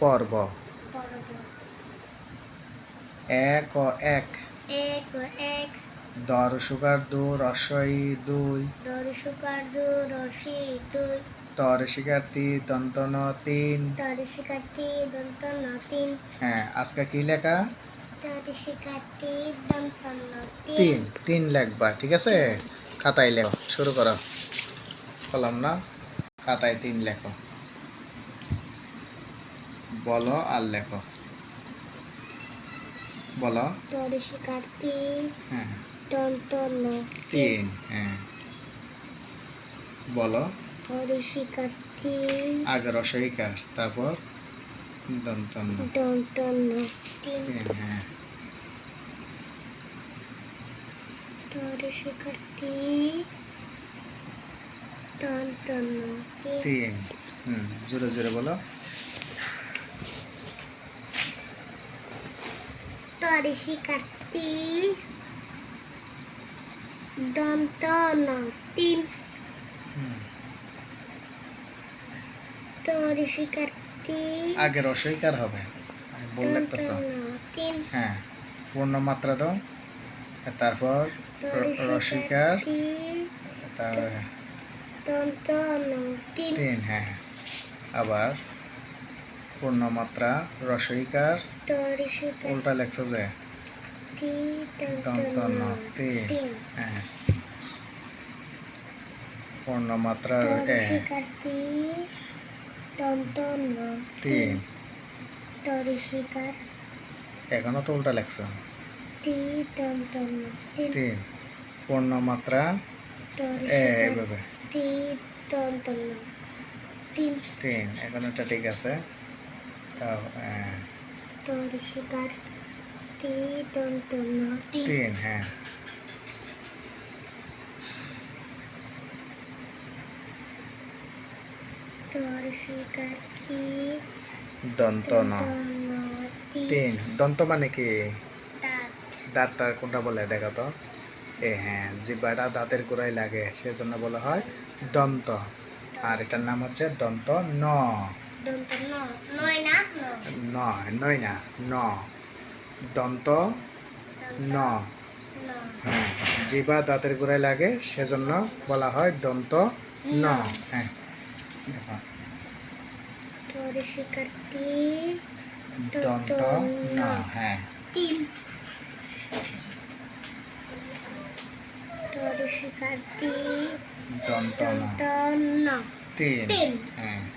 পর্ব। এক ও এক। এক ও এক। দর দু রসই দুই। দর সুকার দু রসি দুই। তর শিকার্থী দন্তন তিন। দর শিকার্থী দন্ত ন তিন। হ্যাঁ আজকে কি লেখা? দর শিকার্থী দন্ত ন তিন। তিন তিন লেখবা ঠিক আছে? খাতায় লেখো শুরু করো। কলম না? খাতায় তিন লেখো। বলো আর লেখো। বলো। হ্যাঁ। তিন হ্যাঁ। বলো। আগে রসইকার তারপর হ্যাঁ। তিন। তিন হুম জোরে জোরে বলো। দর শিকার্থী দন্ত তিন। হুম। দর আগে রসইকার হবে। বল তিন। হ্যাঁ পূর্ণ মাত্রা দাও। তারপর দর র- রসইকার। শিকার্থী দন্ত ন তিন। তিন হ্যাঁ। আবার পূর্ণ মাত্রা রসইকার উল্টা লেখছ যে? দন্ত দন্ত ন ন তিন তিন হ্যাঁ। পূর্ণ মাত্রা দর এ শিকার এখনও তো উল্টা লেখছ। তি দন্ত তিন তিন পূর্ণ মাত্রা দর এ এভাবে তি তিন এখন এটা ঠিক আছে। তিন হ্যাঁ দন্ত ন ন তিন তিন দন্ত মানে কি দাঁত দাঁতটার কোনটা বলে দেখো তো এ হ্যাঁ জিব্বাটা দাঁতের গোড়ায় লাগে সেজন্য বলা হয় দন্ত আর এটার নাম হচ্ছে দন্ত ন ন নয় না? ন দন্ত ন। হ্যাঁ জিবা দাঁতের গোড়ায় লাগে সেজন্য বলা হয় দন্ত ন। হ্যাঁ। দন্ত ন হ্যাঁ। দন্ত ন। তিন। হ্যাঁ।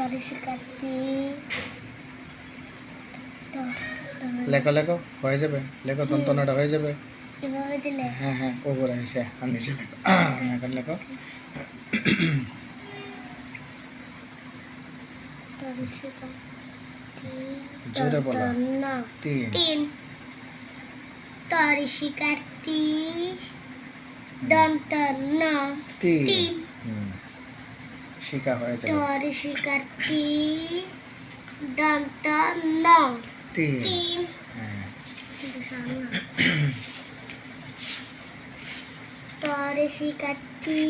দর শিকার তি দ- দ- লেখো লেখো হয়ে যাবে। লেখো দন্ত নটা হয়ে যাবে। এভাবে দিলে? হ্যাঁ হ্যাঁ ওপরে এসে আর নিচে লেখো। এখন লেখো। জোরে বলো। তিন। তিন। শিকার তি দন্ত ন তিন। তিন। শিকা হয়ে যাবে। দর শিকার তি দন্ত ন তিন। তিন। হ্যাঁ। তরে শিকারটি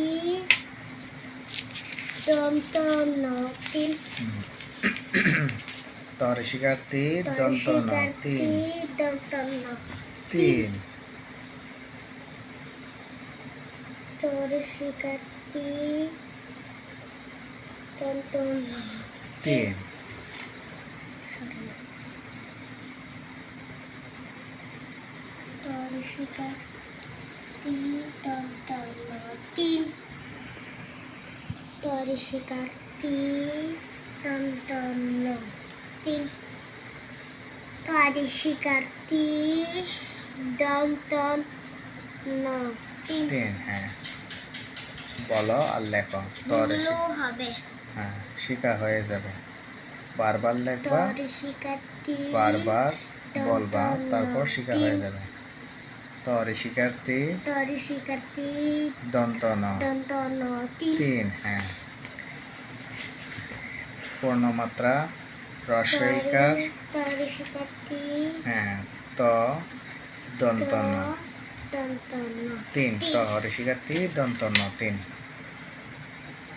দন্ত ন তিন। তর শিকার্থী তরে দন্ত ন তিন। দন্ত ন তিন। তরে শিকারটি দন্ত তিন তরে তিন তরে শিকারটি দন্ত ন তিন তরে ন তিন তিন হ্যাঁ। বলো আর লেখো। তর হবে। হ্যাঁ শিকা হয়ে যাবে। বারবার লেখবা বারবার বলবা তারপর শিকা হয়ে যাবে। তর শিকার্থী তরে শিকারটি দন্ত ন দন্ত ন তিন। হ্যাঁ। পূর্ণমাত্রা রসইকার। তরে শিকারটি হ্যাঁ ত দন্ত ন তিন ত হরে শিকার্থী দন্ত ন তিন।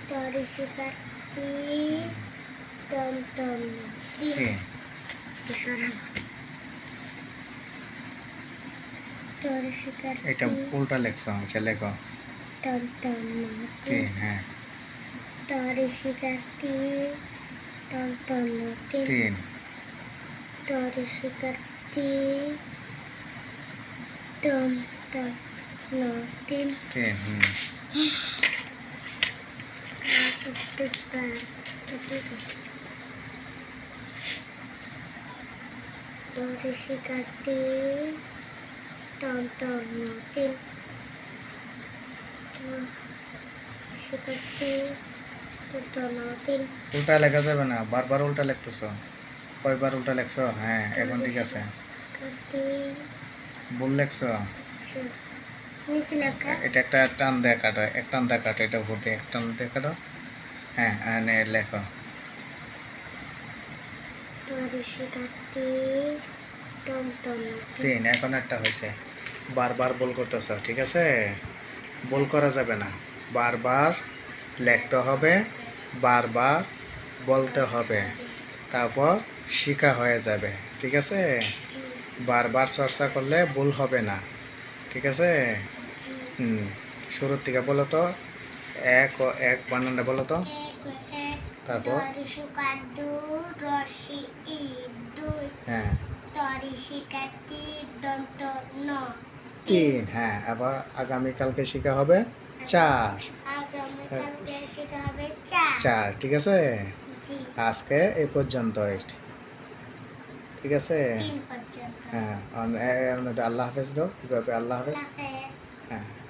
তরে শিকারটি শিক্ষার্থী দন্ত ন তিন তিন সরান তরি শিক্ষার্থী এটা উল্টা লেখছ আচ্ছা লেখো দন্ত ন তিন তিন হ্যাঁ তরি শিক্ষার্থী দন্ত ন তিন তিন তরি শিক্ষার্থী দন্ত ন তিন তিন হুম টন উল্টা লেখা যাবে না বারবার উল্টা লিখতেছ। কয়বার উল্টা লেখছ? হ্যাঁ এখন ঠিক আছে। ভুল লেখছ? এটা একটা টান দেয়া কাটা এক টান দেয়া কাটা এটা ভুটে এক টান দেয়া কাটো। হ্যাঁ লেখো। তিন, এখন একটা হয়েছে। বারবার বল করতেছ, ঠিক আছে? বল করা যাবে না। বারবার লিখতে হবে, বারবার বলতে হবে। তারপর শিখা হয়ে যাবে, ঠিক আছে? বারবার চর্চা করলে ভুল হবে না, ঠিক আছে? হুম, শুরুর থেকে বলো তো। এক ও এক বানানটা বলো তো? তারপর? দু হ্যাঁ। তিন হ্যাঁ আবার আগামীকালকে শেখা হবে চার। চার ঠিক আছে? আজকে এই পর্যন্ত ঠিক আছে? হ্যাঁ আল্লাহ হাফেজ কীভাবে আল্লাহ হাফেজ। হাফেজ।